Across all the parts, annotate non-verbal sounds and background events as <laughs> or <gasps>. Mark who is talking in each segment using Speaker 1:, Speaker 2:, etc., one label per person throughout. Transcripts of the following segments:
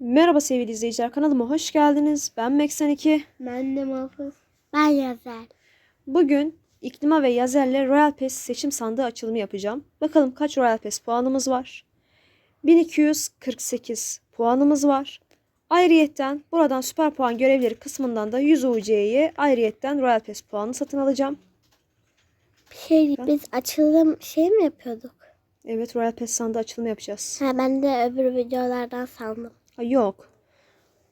Speaker 1: Merhaba sevgili izleyiciler kanalıma hoş geldiniz. Ben Meksen2.
Speaker 2: Ben de muhafız. Ben yazar.
Speaker 1: Bugün İklima ve Yazer'le Royal Pass seçim sandığı açılımı yapacağım. Bakalım kaç Royal Pass puanımız var. 1248 puanımız var. Ayrıyetten buradan süper puan görevleri kısmından da 100 UC'ye ayrıyetten Royal Pass puanı satın alacağım.
Speaker 2: Bir şey biz açılım şey mi yapıyorduk?
Speaker 1: Evet Royal Pass sandığı açılımı yapacağız.
Speaker 2: Ha ben de öbür videolardan sandım.
Speaker 1: Ha, yok.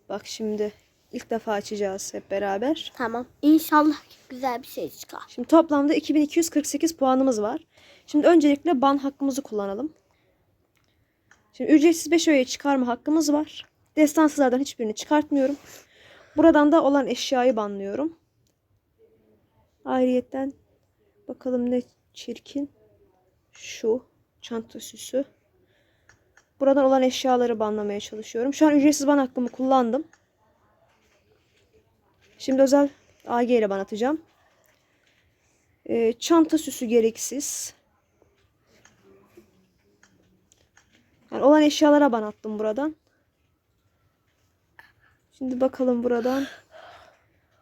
Speaker 1: Bak şimdi ilk defa açacağız hep beraber.
Speaker 2: Tamam. İnşallah güzel bir şey çıkar.
Speaker 1: Şimdi toplamda 2248 puanımız var. Şimdi öncelikle ban hakkımızı kullanalım. Şimdi ücretsiz 5 öğeye çıkarma hakkımız var. Destansızlardan hiçbirini çıkartmıyorum. Buradan da olan eşyayı banlıyorum. Ayrıyetten bakalım ne çirkin. Şu çanta süsü. Buradan olan eşyaları banlamaya çalışıyorum. Şu an ücretsiz ban hakkımı kullandım. Şimdi özel AG ile ban atacağım. Ee, çanta süsü gereksiz. Yani olan eşyalara ban attım buradan. Şimdi bakalım buradan.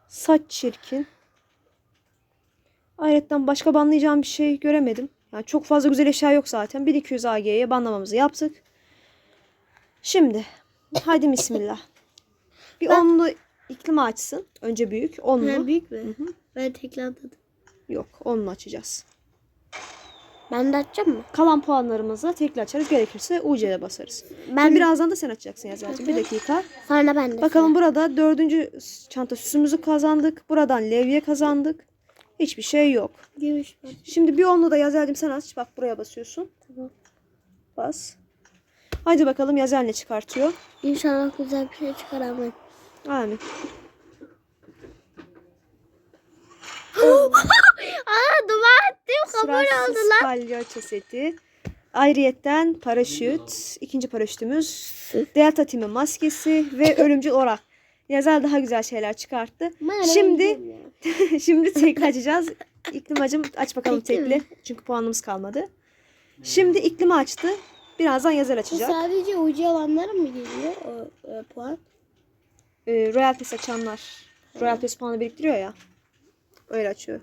Speaker 1: Saç çirkin. Ayrıca başka banlayacağım bir şey göremedim. Yani çok fazla güzel eşya yok zaten. 1200 AG'ye banlamamızı yaptık. Şimdi haydi bismillah. Bir onlu iklim açsın. Önce büyük. Onlu.
Speaker 2: Ha, büyük mü? Ben tekrarladım.
Speaker 1: Yok onlu açacağız.
Speaker 2: Ben de açacağım mı?
Speaker 1: Kalan puanlarımızı tekrar açarız. Gerekirse UC'ye basarız.
Speaker 2: Ben
Speaker 1: Ben birazdan da sen açacaksın Yazar'cığım. Bir dakika.
Speaker 2: Sonra ben de.
Speaker 1: Bakalım burada dördüncü çanta süsümüzü kazandık. Buradan levye kazandık. Hiçbir şey yok.
Speaker 2: Gümüş var.
Speaker 1: Şimdi bir onlu da Yazar'cığım sen aç. Bak buraya basıyorsun.
Speaker 2: Tamam.
Speaker 1: Bas. Haydi bakalım Yazar ne çıkartıyor.
Speaker 2: İnşallah güzel bir şey çıkar ama.
Speaker 1: Amin. <gasps>
Speaker 2: Aa dua ettim kabul oldu lan.
Speaker 1: palyaço seti. Ayrıyetten paraşüt. ikinci paraşütümüz. Delta Team'in maskesi ve <laughs> örümcül orak. Yazar daha güzel şeyler çıkarttı. Şimdi <laughs> şimdi tekli açacağız. İklimacım aç bakalım
Speaker 2: tekli.
Speaker 1: Çünkü puanımız kalmadı. Şimdi iklimi açtı. Birazdan yazar açacak.
Speaker 2: sadece ucu olanlara mı geliyor o, o puan?
Speaker 1: Ee, Royal Pass açanlar. Royal Pass puanı biriktiriyor ya. Öyle açıyor.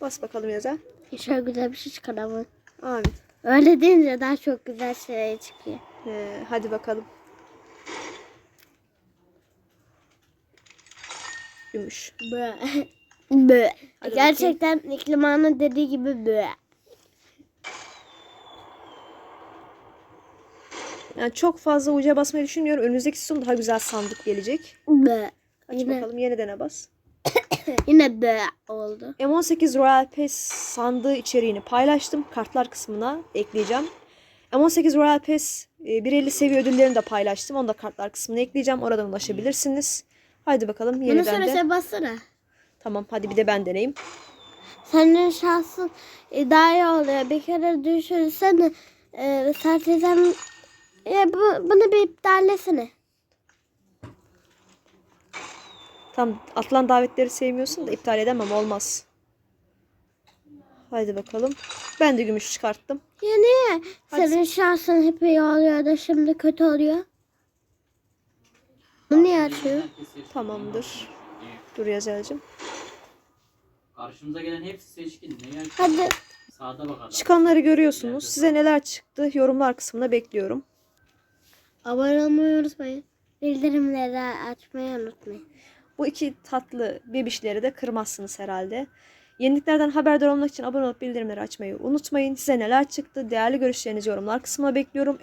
Speaker 1: Bas bakalım yazar.
Speaker 2: İnşallah güzel bir şey çıkar ama.
Speaker 1: Amin.
Speaker 2: Öyle deyince daha çok güzel şeyler çıkıyor.
Speaker 1: Ee, hadi bakalım. Gümüş.
Speaker 2: Bö. <laughs> Bö.
Speaker 1: Hadi
Speaker 2: Gerçekten iklimanın dediği gibi bö.
Speaker 1: Yani çok fazla uca basmayı düşünmüyorum. Önümüzdeki sezon daha güzel sandık gelecek.
Speaker 2: Bö.
Speaker 1: Aç
Speaker 2: Yine,
Speaker 1: bakalım yeniden bas. <coughs>
Speaker 2: yine bö oldu.
Speaker 1: M18 Royal Pass sandığı içeriğini paylaştım. Kartlar kısmına ekleyeceğim. M18 Royal Pass e, 150 seviye ödüllerini de paylaştım. Onu da kartlar kısmına ekleyeceğim. Oradan ulaşabilirsiniz. Haydi bakalım
Speaker 2: Bunu
Speaker 1: yeniden
Speaker 2: sonra
Speaker 1: de.
Speaker 2: sen bassana.
Speaker 1: Tamam hadi bir de ben deneyeyim.
Speaker 2: Senin şansın e, daha iyi oluyor. Bir kere düşürsen e, serteden e, bu, bunu bir iptallesene.
Speaker 1: Tam atılan davetleri sevmiyorsun da iptal edemem olmaz. Haydi bakalım. Ben de gümüş çıkarttım.
Speaker 2: Ya niye?
Speaker 1: Hadi.
Speaker 2: Senin şansın hep iyi oluyor da şimdi kötü oluyor. Bu niye açıyor?
Speaker 1: Tamamdır. Dur Yazel'cim.
Speaker 3: Karşımıza gelen hepsi seçkin. Ne yer?
Speaker 2: Hadi.
Speaker 3: Sağda bakalım.
Speaker 1: Çıkanları görüyorsunuz. Size neler çıktı yorumlar kısmına bekliyorum.
Speaker 2: Abone olmayı unutmayın. Bildirimleri açmayı unutmayın.
Speaker 1: Bu iki tatlı bebişleri de kırmazsınız herhalde. Yeniliklerden haberdar olmak için abone olup bildirimleri açmayı unutmayın. Size neler çıktı? Değerli görüşlerinizi yorumlar kısmına bekliyorum.